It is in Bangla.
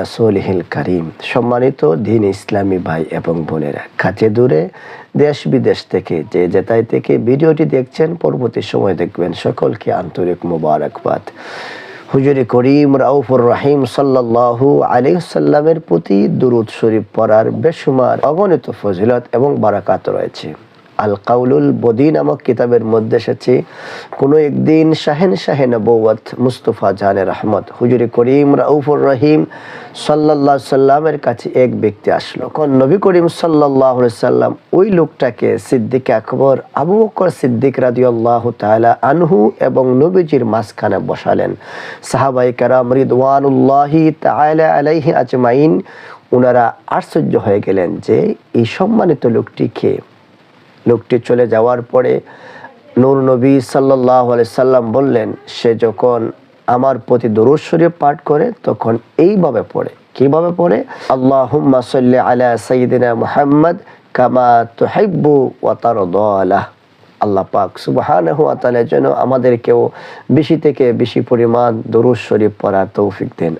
রসুলহিল করিম। সম্মানিত দিন ইসলামী ভাই এবং বোনেরা কাছে দূরে দেশ বিদেশ থেকে, যে যেতাই থেকে ভিডিওটি দেখছেন, পরবর্তী সময় দেখবেন সকলকে আন্তরিক মুবারকবাদ। হুজুরে করিম রাউফুর রাহিম সাল্লাল্লাহু আলাইহি সাল্লামের প্রতি দুরুদ শরীফ পড়ার বেশুমার অগণিত ফজিলত এবং বারাকাত রয়েছে। আল কাউলুল বদি নামক কিতাবের মধ্যে এসেছে, কোনো একদিন শাহেন শাহে নবৌত মুস্তফা জানের রহমত। হুজুরি করিম রাউফুর রহিম সাল্লাল্লাহু সাল্লামের কাছে এক ব্যক্তি আসলো। কোন নবী করিম আলাইহি সাল্লাম ওই লোকটাকে সিদ্দিক আকবর, আবু বকর সিদ্দিক রাদিয়াল্লাহু তাআলা আনহু এবং নবীজির মাঝখানে বসালেন। সাহাবাই কারাম রিদওয়ানুল্লাহি তাআলা আলাইহি আজমাইন ওনারা আশ্চর্য হয়ে গেলেন যে এই সম্মানিত লোকটি কে? লোকটি চলে যাওয়ার পরে নূর নবী সাল্লাহ সাল্লাম বললেন, সে যখন আমার প্রতি দরুদ পাঠ করে, তখন এইভাবে পড়ে। কীভাবে পড়ে? আল্লাহ সাল্লি আলা সাইয়্যিদিনা মুহাম্মদ কামা তুহিব্বু ওয়া তারদালাহ আল্লাহ পাক সুবহানাহু ওয়া তাআলা যেন আমাদেরকেও বেশি থেকে বেশি পরিমাণ দরুদ শরীফ পড়ার তৌফিক দেন।